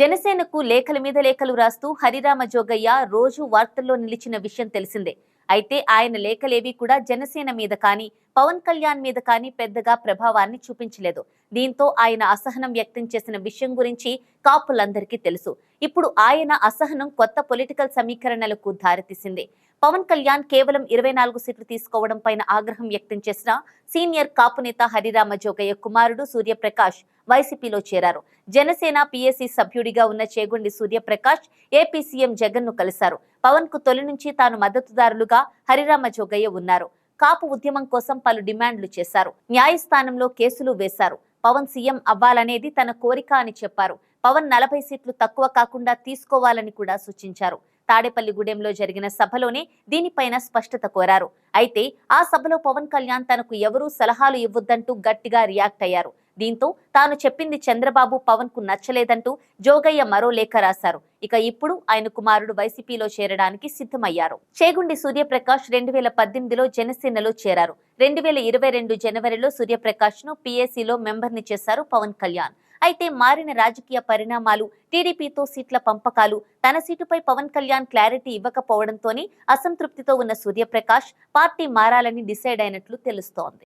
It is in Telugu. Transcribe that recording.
జనసేనకు లేఖల మీద లేఖలు రాస్తూ హరిరామ జోగయ్య రోజు వార్తల్లో నిలిచిన విషయం తెలిసిందే. అయితే ఆయన లేఖలేవి కూడా జనసేన మీద కానీ పవన్ కళ్యాణ్ మీద కానీ పెద్దగా ప్రభావాన్ని చూపించలేదు. దీంతో ఆయన అసహనం వ్యక్తం చేసిన విషయం గురించి కాపులందరికీ తెలుసు. ఇప్పుడు ఆయన అసహనం కొత్త పొలిటికల్ సమీకరణలకు దారితీసింది. పవన్ కళ్యాణ్ కేవలం ఇరవై నాలుగు సీట్లు తీసుకోవడం పైన ఆగ్రహం వ్యక్తం చేసిన సీనియర్ కాపు నేత హరిరామ జోగయ్య కుమారుడు సూర్యప్రకాష్ వైసీపీలో చేరారు. జనసేన పిఎస్సి సభ్యుడిగా ఉన్న చేగొండి సూర్యప్రకాష్ ఏపీ సీఎం జగన్ను కలిశారు. పవన్కు తొలి నుంచి తాను మద్దతుదారులుగా హరిరామ జోగయ్య ఉన్నారు. కాపు ఉద్యమం కోసం పలు డిమాండ్లు చేశారు. న్యాయస్థానంలో కేసులు వేశారు. పవన్ సీఎం అవ్వాలనేది తన కోరిక అని చెప్పారు. పవన్ నలభై సీట్లు తక్కువ కాకుండా తీసుకోవాలని కూడా సూచించారు. తాడేపల్లిగూడెంలో జరిగిన సభలోనే దీనిపైన స్పష్టత కోరారు. అయితే ఆ సభలో పవన్ కళ్యాణ్ తనకు ఎవరూ సలహాలు ఇవ్వొద్దంటూ గట్టిగా రియాక్ట్ అయ్యారు. దీంతో తాను చెప్పింది చంద్రబాబు పవన్కు నచ్చలేదంటూ జోగయ్య మరో లేఖ రాశారు. ఇక ఇప్పుడు ఆయన కుమారుడు వైసీపీలో చేరడానికి సిద్ధమయ్యారు. చేగుండి సూర్యప్రకాష్ రెండు వేల పద్దెనిమిదిలో జనసేనలో చేరారు. రెండు వేల ఇరవై రెండు జనవరిలో సూర్యప్రకాష్ను పిఎస్సిలో మెంబర్ని చేశారు పవన్ కళ్యాణ్. అయితే మారిన రాజకీయ పరిణామాలు టీడీపీతో సీట్ల పంపకాలు తన సీటుపై పవన్ కళ్యాణ్ క్లారిటీ ఇవ్వకపోవడంతోనే అసంతృప్తితో ఉన్న సూర్యప్రకాష్ పార్టీ మారాలని డిసైడ్ అయినట్లు తెలుస్తోంది.